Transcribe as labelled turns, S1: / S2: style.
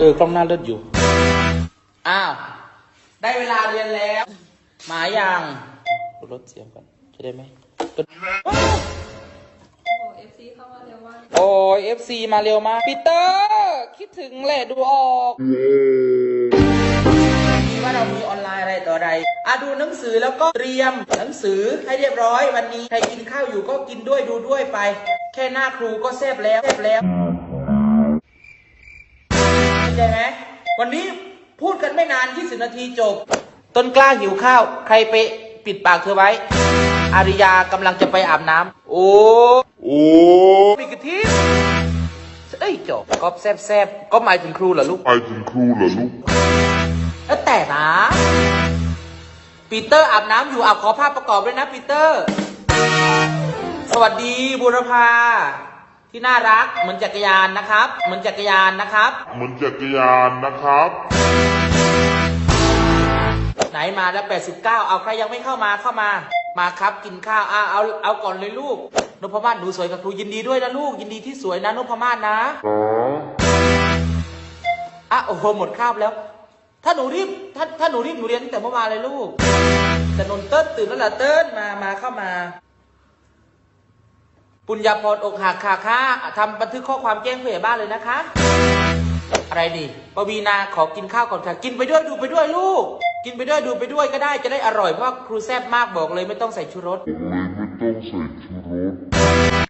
S1: เออกล้องหน้าเลิศอยู่ อ้าว ได้เวลาเรียนแล้วมายังลดเสียงก่อนจะได้ไหมกด
S2: โอ้โหเอฟซีเข้ามาเร็วมาก
S1: โอ้ยเอฟซีมาเร็วมากปีเตอร์ คิดถึงแหละดูออกมีว่าเรามีออนไลน์อะไรต่ออะไรอะดูหนังสือแล้วก็เตรียมหนังสือให้เรียบร้อยวันนี้ ใครกินข้าวอยู่ก็กินด้วยดูด้วยไป แค่หน้าครูก็แซบแล้วแซบแล้ว เข้าใจไหมวันนี้พูดกันไม่นาน 20 นาทีจบ ต้นกล้าหิวข้าว ใครไปปิดปากเธอไว้ อาริยากำลังจะไปอาบน้ำโอ้
S3: โอ้
S1: มีกะทิเอ้ยจบก็แซบแซบๆก็หมายถึงครูเหรอลูก
S3: ไปถึงครูเหรอลูก
S1: แล้วแต่นะปีเตอร์อาบน้ำอยู่อาบขอภาพประกอบด้วยนะปีเตอร์ สวัสดีบุรพา ที่น่ารักเหมือนจักรยานนะครับ เหมือนจักรยานนะครับ
S3: เหมือนจักรยานนะครับ
S1: ไหนมาแล้ว 89 เอาใครยังไม่เข้ามาเข้ามา มาครับกินข้าวอะเอาเอาก่อนเลยลูกนพมาศหนูสวยกับครูยินดีด้วยนะลูกยินดีที่สวยนะนพมาศนะ
S3: อ๋อ
S1: อะโอ้โหหมดคาบแล้ว ถ้าหนูรีบถ้าถ้าหนูรีบหนูเรียนตั้งแต่เมื่อวานเลยลูกแต่นนเติ้ลตื่นแล้วล่ะเติ้ลมามาเข้ามา ปุญญาพรอกหักค่ะค่ะทำบันทึกข้อความแจ้งผู้ใหญ่บ้านเลยนะคะ อะไรนี่ปวีนาขอกินข้าวก่อนค่ะ กินไปด้วยดูไปด้วยลูก กินไปด้วยดูไปด้วยก็ได้จะได้อร่อยเพราะครูแซ่บมากบอกเลยไม่ต้องใส่ชูรส
S3: เลยไม่ต้องใส่ชูรส